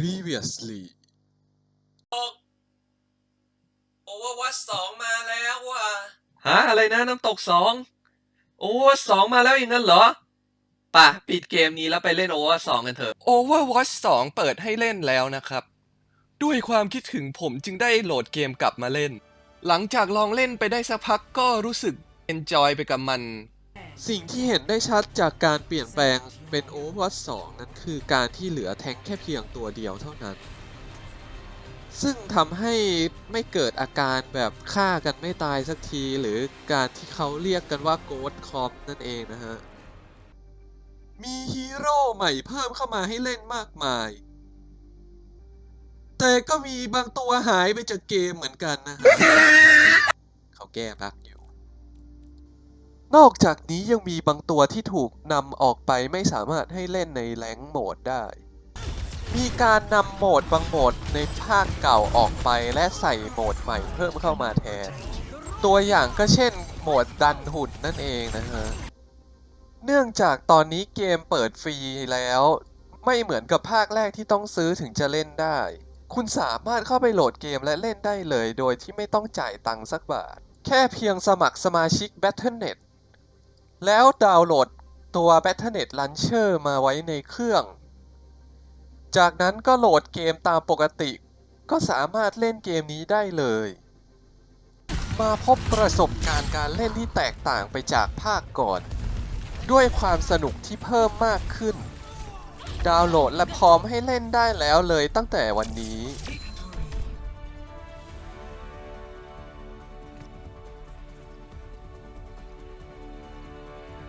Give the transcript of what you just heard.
previously โอเวอร์วัตสองมาแล้วว่ะฮะอะไรนะน้ำตกสองโอเวอร์สองมาแล้วอย่างนั้นเหรอป่ะปิดเกมนี้แล้วไปเล่นโอเวอร์สองกันเถอะ Overwatch 2 เปิดให้เล่นแล้วนะครับ ด้วยความคิดถึงผมจึงได้โหลดเกมกลับมาเล่น หลังจากลองเล่นไปได้สักพักก็รู้สึก enjoy ไปกับมัน สิ่งที่เห็นได้ชัดจากการเปลี่ยนแปลงเป็น Overwatch 2นั้นคือการที่เหลือแทงแค่เพียงตัวเดียวเท่านั้น ซึ่งทำให้ไม่เกิดอาการแบบฆ่ากันไม่ตายสักที หรือการที่เขาเรียกกันว่า Ghost Comp นั่นเองนะฮะ มีฮีโร่ใหม่เพิ่มเข้ามาให้เล่นมากมาย แต่ก็มีบางตัวหายไปจากเกมเหมือนกันนะฮะเขาแก้บั๊กอยู่ นอกจากนี้ยังมีบางตัวที่ถูกนำออกไปไม่สามารถให้เล่นในแรงโหมดได้ มีการนำโหมดบางโหมดในภาคเก่าออกไปและใส่โหมดใหม่เพิ่มเข้ามาแทน ตัวอย่างก็เช่นโหมดดันหุ่นนั่นเองนะฮะ เนื่องจากตอนนี้เกมเปิดฟรีแล้ว ไม่เหมือนกับภาคแรกที่ต้องซื้อถึงจะเล่นได้ คุณสามารถเข้าไปโหลดเกมและเล่นได้เลย โดยที่ไม่ต้องจ่ายตังค์สักบาท แค่เพียงสมัครสมาชิก Battle.net แล้วดาวน์โหลดตัว Battle.net Launcher มาไว้ในเครื่อง จากนั้นก็โหลดเกมตามปกติ ก็สามารถเล่นเกมนี้ได้เลย มาพบประสบการณ์การเล่นที่แตกต่างไปจากภาคก่อน ด้วยความสนุกที่เพิ่มมากขึ้น ดาวน์โหลดและพร้อมให้เล่นได้แล้วเลยตั้งแต่วันนี้